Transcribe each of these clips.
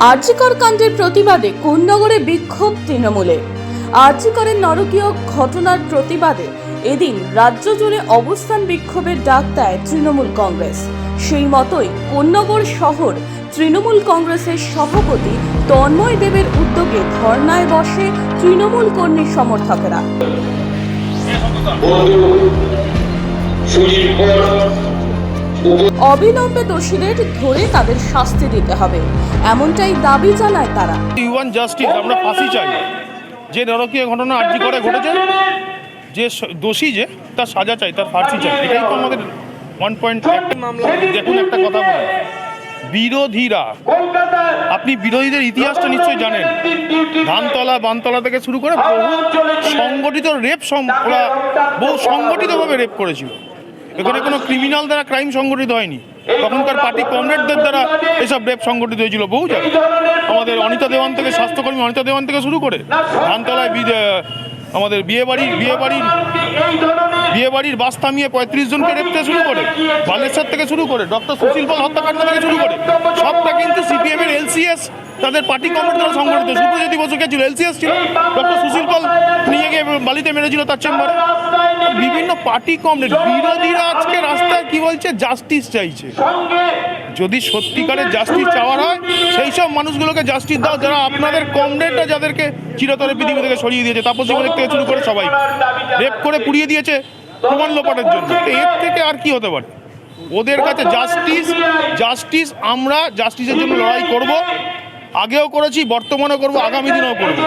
আরজিকর কাণ্ডের প্রতিবাদে কোন্নগরে বিক্ষোভ তৃণমূলে আরজিকরের নরকীয় ঘটনার প্রতিবাদে এদিন রাজ্য জুড়ে অবস্থান বিক্ষোভের ডাক দেয় তৃণমূল কংগ্রেস। সেই মতোই কোন্নগর শহর তৃণমূল কংগ্রেসের সভাপতি তন্ময় দেবের উদ্যোগে ধর্নায় বসে তৃণমূল কর্মী সমর্থকেরা। অবিলম্বে দোষীদের ধরে তাদের শাস্তি দিতে হবে। এমনটাই দাবি জানায় তারা। ইউ জাস্টিস, আমরা ফাঁসি চাই। যে নরকীয় ঘটনা আর্জি করে ঘটেছে, যে দোষী যে, তার সাজা চাই, তার ফাঁসি চাই। এটাই তো আমাদের ওয়ান পয়েন্ট দেখুন একটা কথা বলি বিরোধীরা, আপনি বিরোধীদের ইতিহাসটা নিশ্চয়ই জানেন। ধানতলা, বানতলা থেকে শুরু করে বহু সংগঠিত রেপ ওরা বহু সংগঠিতভাবে রেপ করেছিল। এখানে কোনো ক্রিমিনাল দ্বারা ক্রাইম সংগঠিত হয়নি। তখনকার পার্টি কমরেডদের দ্বারা এসব রেপ সংগঠিত হয়েছিল, বহু জায়গায়। আমাদের অনিতা দেওয়ান থেকে, স্বাস্থ্যকর্মী অনিতা দেওয়ান থেকে শুরু করে, ধানতলায় আমাদের বিয়ে বাড়ি বিয়ে বাড়ির বিয়ে বাড়ির বাস থামিয়ে পঁয়ত্রিশ জনকে রেপ শুরু করে, বালেশ্বর থেকে শুরু করে, ডক্টর সুশীল পাল হত্যাকাণ্ড থেকে শুরু করে, সবটা কিন্তু সিপিএম এর এলসিএস তাদের পার্টি কমিটি দ্বারা সংগঠিত। সুপ্রজ্যোতি বসুকে ছিল এলসিএস ছিল, ডক্টর সুশীল পাল নিয়ে গিয়ে বালিতে মেরেছিল তার চেম্বারে। বিভিন্ন পার্টি কমরেড বিরোধীরা আজকে রাস্তায় কি বলছে? জাস্টিস চাইছে। যদি সত্যিকারের জাস্টিস চাওয়ার হয়, সেই সব মানুষগুলোকে জাস্টিস দাও, যারা আপনাদের কমরেডরা যাদেরকে চিরতরে পৃথিবী থেকে সরিয়ে দিয়েছে। তাপসী মলিক থেকে শুরু করে সবাই। রেপ করে পুড়িয়ে দিয়েছে প্রমাণ লোপাটের জন্য। এর থেকে আর কি হতে পারে? ওদের কাছে জাস্টিস জাস্টিস আমরা জাস্টিসের জন্য লড়াই করব। আগেও করেছি, বর্তমানেও করব, আগামী দিনেও করব।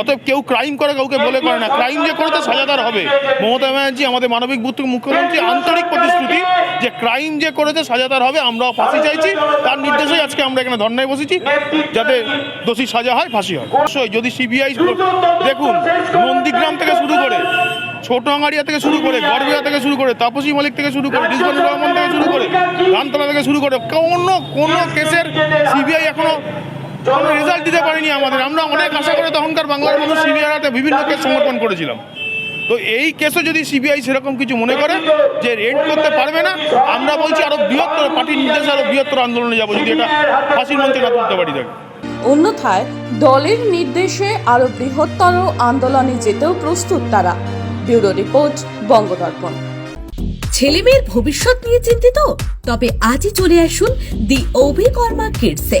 অতএব কেউ ক্রাইম করে, কাউকে বলে করে না। ক্রাইম যে করেছে সাজাদার হবে। মমতা ব্যানার্জি, আমাদের মানবিক মুখ্যমন্ত্রী, আন্তরিক প্রতিশ্রুতি যে ক্রাইম যে করেছে সাজাদার হবে, আমরাও ফাঁসি চাইছি। তার নির্দেশেই আজকে আমরা এখানে ধর্নায় বসেছি, যাতে দোষী সাজা হয়, ফাঁসি হয়। অবশ্যই, যদি সিবিআই দেখুন, নন্দীগ্রাম থেকে শুরু করে ছোট আঙাড়িয়া থেকে শুরু করে গড়বিয়া থেকে শুরু করে, তাপসী মালিক থেকে শুরু করে রিজবানুর রহমান থেকে শুরু করে, ধানতলা থেকে শুরু করে, কোনো কোনো কেসের সিবিআই এখনও রেজাল্ট দিতে পারিনি আমাদের। আমরা অনেক আশা করে তখনকার বাংলার মানুষ সিবিআই হাতে বিভিন্ন কেস সমর্পণ করেছিলাম। তো এই কেসে যদি সিবিআই সেরকম কিছু মনে করে যে রেড করতে পারবে না, আমরা বলছি আরও বৃহত্তর পার্টির নির্দেশে আরও বৃহত্তর আন্দোলনে যাব, যদি এটা ফাঁসির মঞ্চে না তুলতে পারি তাকে অন্যথায় দলের নির্দেশে আরও বৃহত্তর আন্দোলনে যেতেও প্রস্তুত তারা। Bureau report, Bangadarpan. ছেলে মেয়ের ভবিষ্যৎ নিয়ে চিন্তিত? তবে আজই চলে আসুন দি অভিকর্মা কিডসে।